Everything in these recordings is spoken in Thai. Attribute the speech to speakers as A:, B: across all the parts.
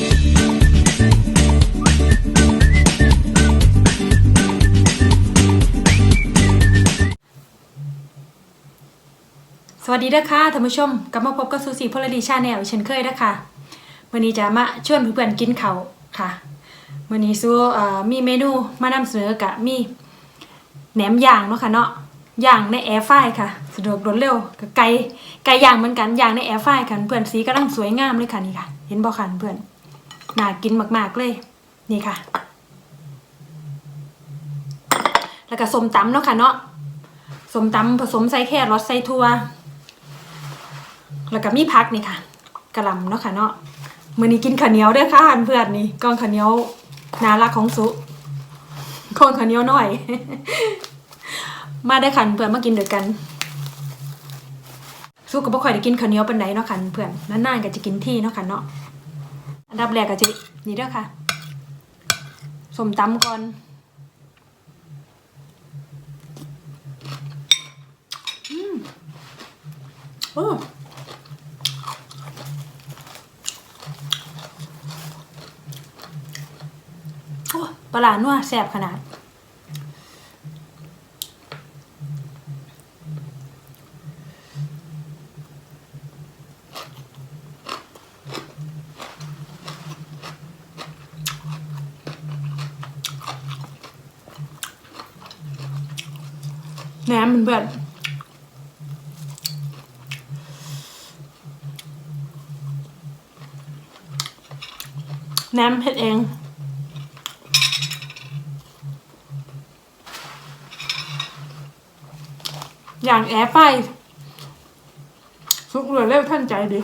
A: สวัสดีเด้อค่ะท่านผู้ชมกลับมาพบกับซูซี่พลดีชาแนลเช่นเคยเด้อค่ะวันนี้จะมาชวนเพื่อนๆกินเขาค่ะวันนี้ซูมีเมนูมานำเสนอกะมีแหนมย่างเนาะค่ะเนาะย่างในแอร์ไฟค่ะสะดวกรวดเร็วกับไก่ไก่ย่างเหมือนกันย่างในแอร์ไฟค่ะเพื่อนสีกำลังสวยงามเลยค่ะนี่ค่ะ เห็นบ่ค่ะเพื่อน น่ากินมากๆเลย นี่ค่ะ แล้วก็ส้มตำเนาะค่ะเนาะส้มตำผสมใส่แครอทใส่ถั่ว แล้วก็มีพักนี่ค่ะกระลำเนาะค่ะเนาะมื้อนี้กินข้าวเหนียวด้อค่ะเพื่อนนี่กองข้าวเหนียวน่ารักของสุกองข้าวเหนียวน้อย มาได้ค่ะเพื่อนมากินด้วยกันสุก็บ่ค่อยได้กินข้าวเหนียวปานใดเนาะค่ะเพื่อนนานๆก็จะกินที่เนาะค่ะเนาะ อันดับแรกก็จะนี่เด้อค่ะส้มตำก่อนอืมโอ้อปลาหนัวแซ่บขนาด แหนมเพื่อนๆแหนมเผ็ดเองอย่างแอร์ไฟสุกเลยเร็วท่านใจดี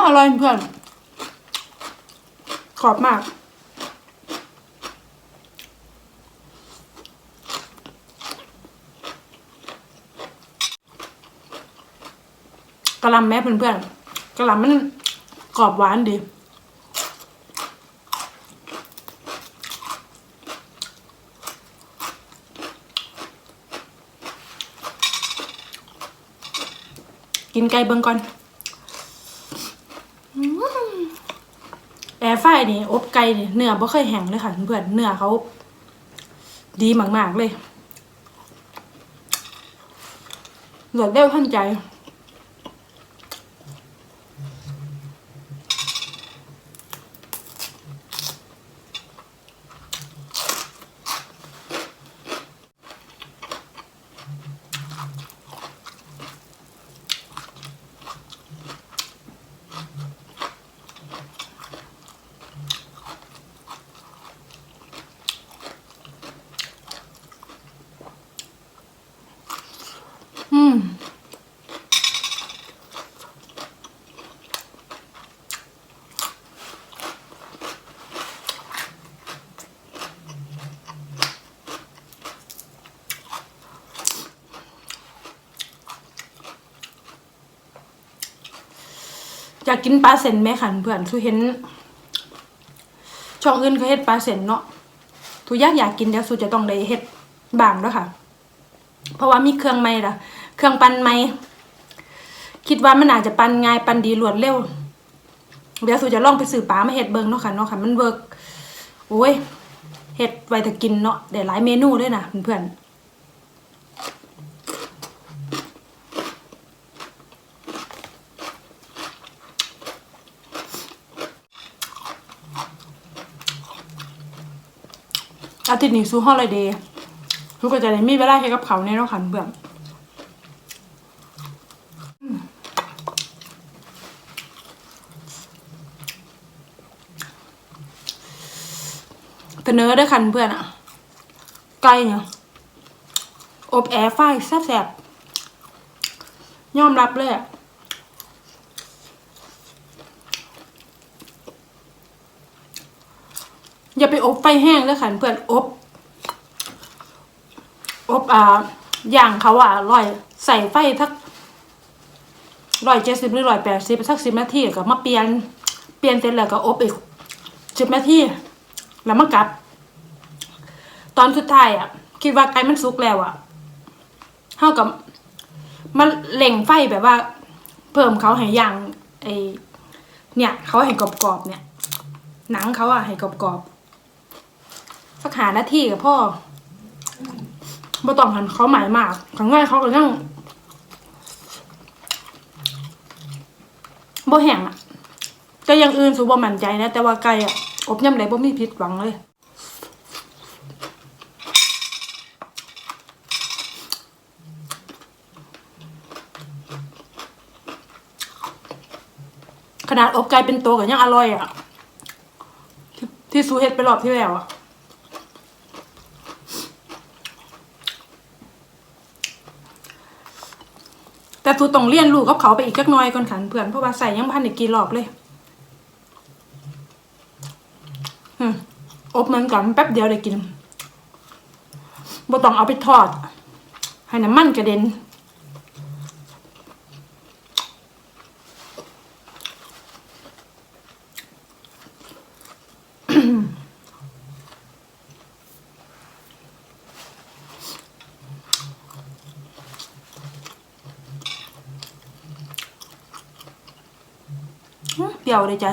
A: อืมอร่อยเพื่อนกรอบมาก กระลำแม่เพื่อนๆกะลำมันกรอบหวานดีกินไก่เบิ่งก่อน แอร์ไฟ นี่อบไก่นี่เนื้อบ่เคยแห้งเลยค่ะเพื่อนเนื้อเขาดีมากๆเลยหลดเร็วทันใจ อยากกินปลาเส้นไหมคะเพื่อนทุเห็น ช่องอื่นเขาเฮ็ดปลาเส้นเนาะทุกอยากอยากกินเดี๋ยวสุจะต้องได้เฮ็ดบางแล้วค่ะ เพราะว่ามีเครื่องใหม่ละเครื่องปั่นใหม่คิดว่ามันอาจจะปั่นง่ายปั่นดีรวดเร็วเดี๋ยวสุจะลองไปซื้อปลามาเฮ็ดเบิ่งเนาะค่ะเนาะค่ะ มันเวิร์กโอ้ยเฮ็ดไว้ถ้ากินเนาะได้หลายเมนูเลยนะเพื่อนๆ อาทิตย์นี้สู้ฮอลไลเดย์ทุกก็จะได้มีเวลาให้กับเขาในเนาะค่ะเพื่อนอืมเสนอเด้วยคันเพื่อนอะไก่เนี่ยอบแอร์ไฟแซ่บๆยอมรับเลยอะ อย่าไปอบไฟแห้งเลยค่ะเพื่อนอบ อบอ่าอย่างเขาอะร่อย ใส่ไฟทักร้อยเจ็ดสิบหรือร้อยแปดสิบสักสิบนาทีก็มาเปลี่ยน เปลี่ยนเสร็จแล้วก็อบอีกสิบนาทีแล้วมากลับ ตอนสุดท้ายอะ คิดว่าไก่มันสุกแล้วอะเท่ากับมาเล่งไฟแบบว่า เพิ่มเขาให้ย่างไอเนี่ย เขาให้กรอบๆเนี่ย หนังเขาอะให้กรอบๆ สักหานาทีกับพ่อบ่ต้องหันเขาหม่มากขังง่ายเขาก็ยังบ่แห้งอะแต่ยังอื่นสูบ่มั่นใจนะ แต่ว่าไก่อะ อบยำไหนบ่มีผิดหวังเลยขนาดอบไก่เป็นตัวก็ยังอร่อยอะ ที่ที่สูเฮ็ดไปรอบที่แล้วอะ แต่ตูต้องเรียนรู้กับเขาไปอีกจักหน่อยก่อนขันเพื่อนเพราะว่าใส่ยังพันอีกกี่รอบเลยอืมอบเหมือนกันแป๊บเดียวได้กินบ่ต้องเอาไปทอด ให้น้ำมันกระเด็น เปรี้ยวเลยจ้ะ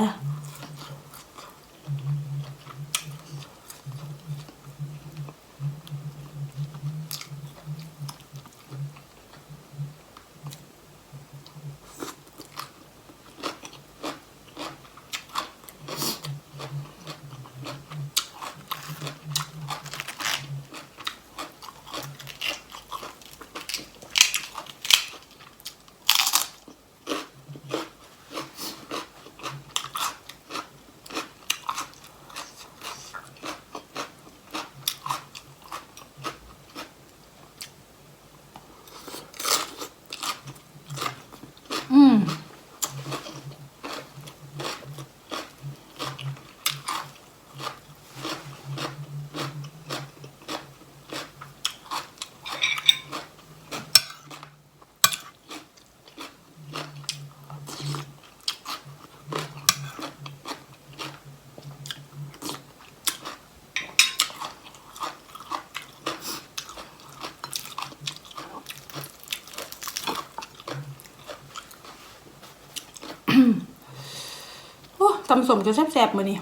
A: โอ้ตำสมจะแซ่บๆมานี่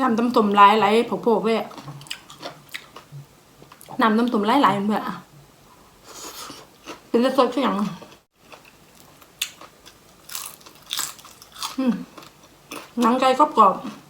A: น้ำต้มตุ่มหลายไหลๆโผล่ๆเลยน้ำต้มตุ่มหลายไหลๆเพื่อนอะเป็นจะสดขึ้นยังอืมหนังไก่กรอบๆ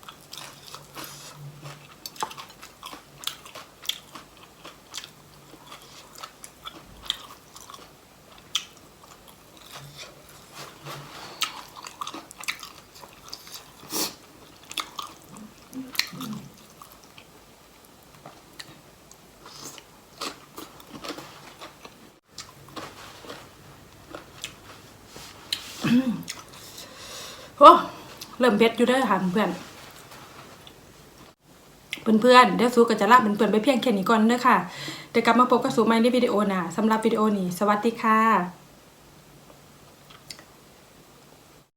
A: โอ้เริ่มเผ็ดอยู่เด้อค่ะเพื่อนเพื่อนเดี๋ยวสูก็จะลาเพื่อนเพื่อนไปเพียงแค่นี้ก่อนเด้อค่ะเดี๋ยวกลับมาพบกับสูใหม่ในวิดีโอหน้าสำหรับวิดีโอนี้ สวัสดีค่ะ